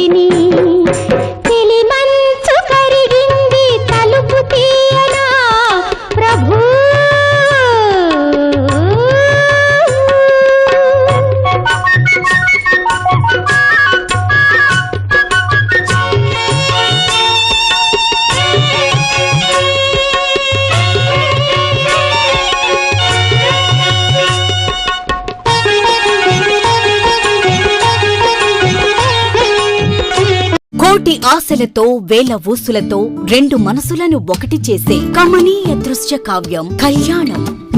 ప్రథమ ఆశలతో వేల ఊసులతో రెండు మనసులను ఒకటి చేసే కమనీయ దృశ్య కావ్యం కళ్యాణం.